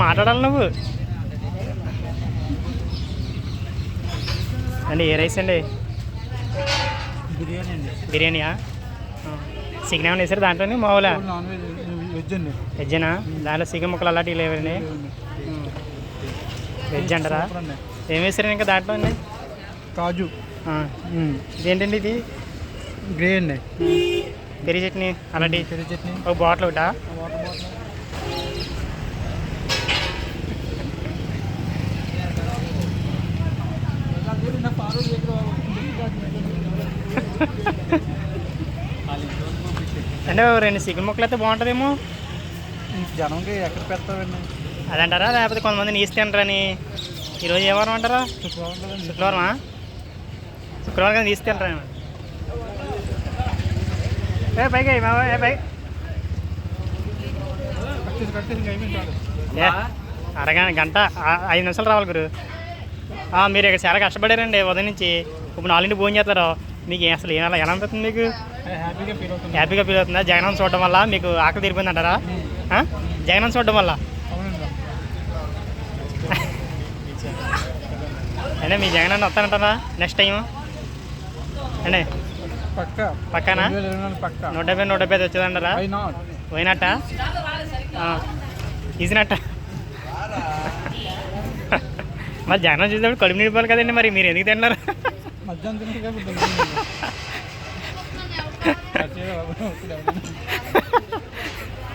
మాట్లాడాలి నువ్వు. అండి ఏ రైస్ అండి? బిర్యానీ అండి. బిర్యానీయా? చికెన్ ఏమైనా వేసారు దాంట్లోనే మామూలా నాన్ వెజ్ అండి. వెజ్జేనా? దాంట్లో చికెన్ ముక్కలు అలాంటివి లేవండి వెజ్ అంటారా? ఏం వేసారు ఇంకా దాంట్లో అండి? కాజు. ఇదేంటండి ఇది? గ్రే అండి. పెరి చట్నీ అలాంటి పెరుగు చట్నీ. ఒక బాటిల్ ఒకటా? అంటే రెండు చికెన్ ముక్కలు అయితే బాగుంటుందేమో? జనంకి ఎక్కడ పెడతారండి? అదంటారా? లేకపోతే కొంతమంది నీసి తింటారని ఈరోజు ఏ వారం అంటారా? శుక్రవారమా? శుక్రవారం కదా తీసి తింటారా ఏ పైకి ఏ పై. అరగంట గంట ఐదు నిమిషాలు రావాలి గురు. మీరు ఇక్కడ చాలా కష్టపడారండి. ఉదయం నుంచి ఇప్పుడు నాలుగింటి భోజనం చేస్తారు. మీకు ఏ- అసలు ఎలా ఎలా అనిపిస్తుంది మీకు? హ్యాపీగా ఫీల్ అవుతుంది హ్యాపీగా ఫీల్ అవుతుందా జగన్ చూడడం వల్ల మీకు ఆకలి తీరిపోయింది అంటారా? జగన్ చూడడం వల్ల? అంటే మీ జగన్ అన్న వస్తానంటారా నెక్స్ట్ టైం పక్క. పక్కనా? నూట డెబ్బై నూట డెబ్బై ఐదు వచ్చేదంటారా? పోయినట్ట ఈజినట్ట మరి జగన్ చూసినప్పుడు కడుపు నిండిపోవాలి కదండి మరి మీరు ఎందుకు తింటున్నారు మధ్యాహ్నం